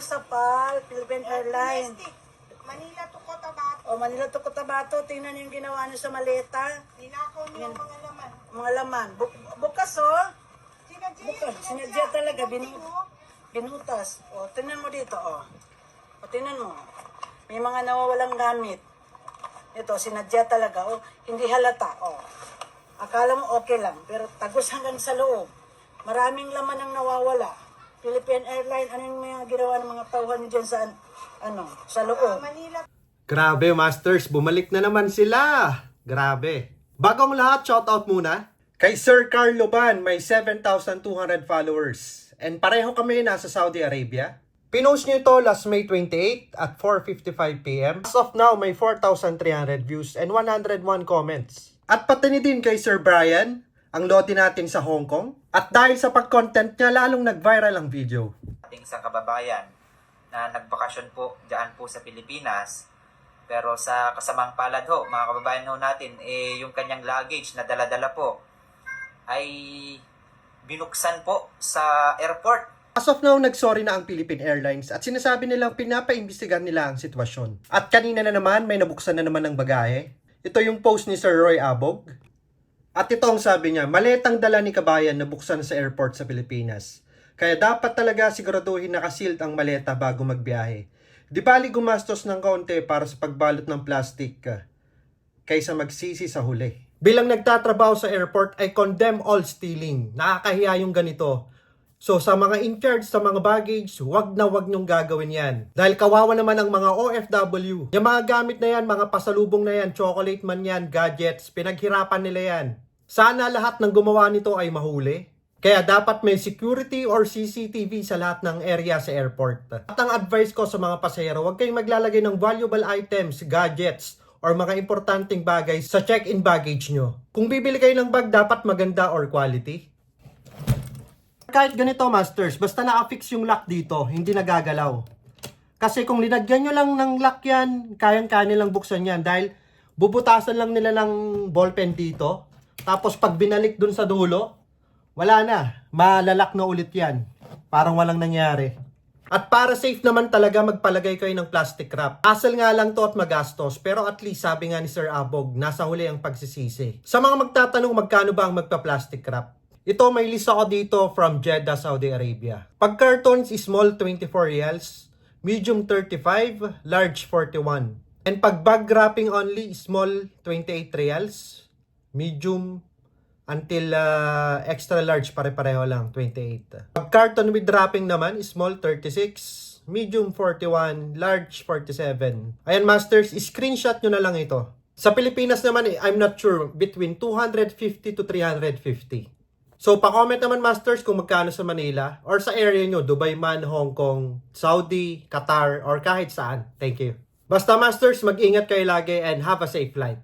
sa PAL, Philippine Airlines. Manila to Cotabato. O Manila to Cotabato, tingnan niyo yung ginawa niyo sa maleta. Ninakaw niyo ang mga laman. Mga laman. Bu- bukas oh. Sinadya Bukas. Sinadya talaga. Binu- binutas. O, tingnan mo dito oh. O, tingnan mo. May mga nawawalang gamit. Ito, sinadya talaga. O, hindi halata. O. Akala mo okay lang, pero tagos hanggang sa loob. Maraming laman ang nawawala. Philippine Airlines, ano yung mga ginawa ng mga tauhan dyan sa, ano, sa loob? Manila Grabe, Masters. Bumalik na naman sila. Grabe. Bagong lahat, shoutout muna. Kay Sir Carlo Ban, may 7,200 followers. And pareho kami nasa Saudi Arabia. Pinost niyo ito last May 28 at 4.55pm. As of now, may 4,300 views and 101 comments. At pati ni din kay Sir Brian, ang lote natin sa Hong Kong. At dahil sa pag-content niya, lalong nag-viral ang video. ating isang kababayan na nagbakasyon po diyan po sa Pilipinas. Pero sa kasamang palad ho, mga kababayan ho natin, eh, yung kanyang luggage na dala-dala po ay binuksan po sa airport. As of now, nagsorry na ang Philippine Airlines at sinasabi nilang pinapaimbestigan nila ang sitwasyon. At kanina na naman, may nabuksan na naman ng bagahe. Ito yung post ni Sir Roy Abog. At ito ang sabi niya, maletang dala ni Kabayan na buksan sa airport sa Pilipinas. Kaya dapat talaga siguraduhin nakasilt ang maleta bago magbiyahe. Di bali gumastos ng kaunti para sa pagbalot ng plastic ah, kaysa magsisi sa huli. Bilang nagtatrabaho sa airport, I condemn all stealing. Nakakahiya yung ganito. So sa mga in charge sa mga baggage, wag na wag nyong gagawin yan. Dahil kawawa naman ang mga OFW. Yung mga gamit na yan, mga pasalubong na yan, chocolate man yan, gadgets, pinaghirapan nila yan. Sana lahat ng gumawa nito ay mahuli. Kaya dapat may security or CCTV sa lahat ng area sa airport. At ang advice ko sa mga pasahero, huwag kayong maglalagay ng valuable items, gadgets, or mga importanteng bagay sa check-in baggage nyo. Kung bibili kayo ng bag, dapat maganda or quality. Kahit ganito, Masters, basta na-affix yung lock dito, hindi nagagalaw. Kasi kung linagyan nyo lang ng lock yan, kayang-kaya nilang buksan yan dahil bubutasan lang nila ng ballpen dito. Tapos pag binalik dun sa dulo, wala na. Malalak na ulit yan. Parang walang nangyari. At para safe naman talaga magpalagay kayo ng plastic wrap. Asal nga lang to at magastos pero at least sabi nga ni Sir Abog, nasa huli ang pagsisisi. Sa mga magtatanong magkano ba ang magpa-plastic wrap? Ito may list ako dito from Jeddah, Saudi Arabia. Pag cartons, small 24 reals, medium 35, large 41. And pag bag wrapping only, small 28 reals, medium until uh, extra large pare-pareho lang 28. Pag carton with wrapping naman, small 36, medium 41, large 47. Ayan masters, screenshot nyo na lang ito. Sa Pilipinas naman, eh, I'm not sure, between 250 to 350. So, pa-comment naman masters kung magkano sa Manila or sa area nyo, Dubai man, Hong Kong, Saudi, Qatar, or kahit saan. Thank you. Basta masters, mag-ingat kayo lagi and have a safe flight.